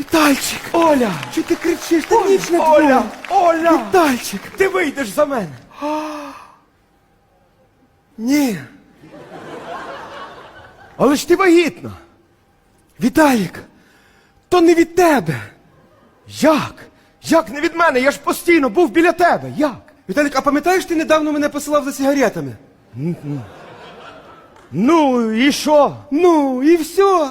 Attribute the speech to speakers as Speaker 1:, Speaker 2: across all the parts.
Speaker 1: Вітальчик!
Speaker 2: Оля!
Speaker 1: Чи ти кричиш? Та
Speaker 2: Ой,
Speaker 1: ніч не
Speaker 2: Оля! Оля!
Speaker 1: Вітальчик!
Speaker 2: Ти вийдеш за мене!
Speaker 1: Ні.
Speaker 2: Але ж ти вагітна!
Speaker 1: Віталік! То не від тебе!
Speaker 2: Як? Як не від мене? Я ж постійно був біля тебе. Як?
Speaker 1: Віталік, а пам'ятаєш, ти недавно мене посилав за сигаретами?
Speaker 2: Ну і що?
Speaker 1: Ну, і все.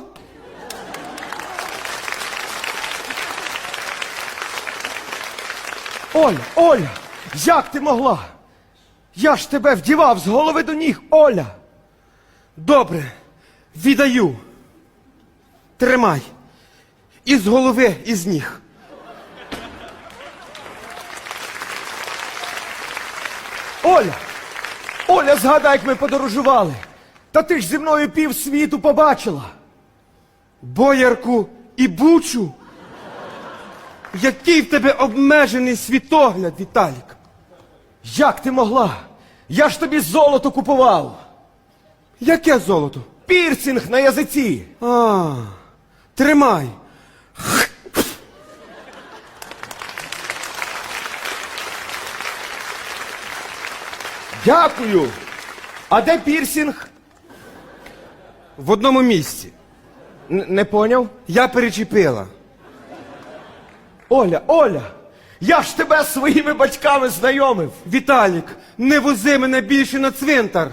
Speaker 2: Оля, Оля, як ти могла? Я ж тебе вдівав з голови до ніг, Оля.
Speaker 1: Добре, віддаю. Тримай. Із голови, і з ніг.
Speaker 2: Оля! Оля, згадай, як ми подорожували. Та ти ж зі мною пів світу побачила.
Speaker 1: Боярку і бучу. Який в тебе обмежений світогляд, Віталік.
Speaker 2: Як ти могла? Я ж тобі золото купував.
Speaker 1: Яке золото?
Speaker 2: Пірсінг на язиці.
Speaker 1: А, тримай.
Speaker 2: Дякую. А де пірсінг?
Speaker 1: В одному місці.
Speaker 2: Н- не поняв?
Speaker 1: Я перечепила.
Speaker 2: Оля, Оля, я ж тебе своїми батьками знайомив.
Speaker 1: Віталік, не вози мене більше на цвинтар.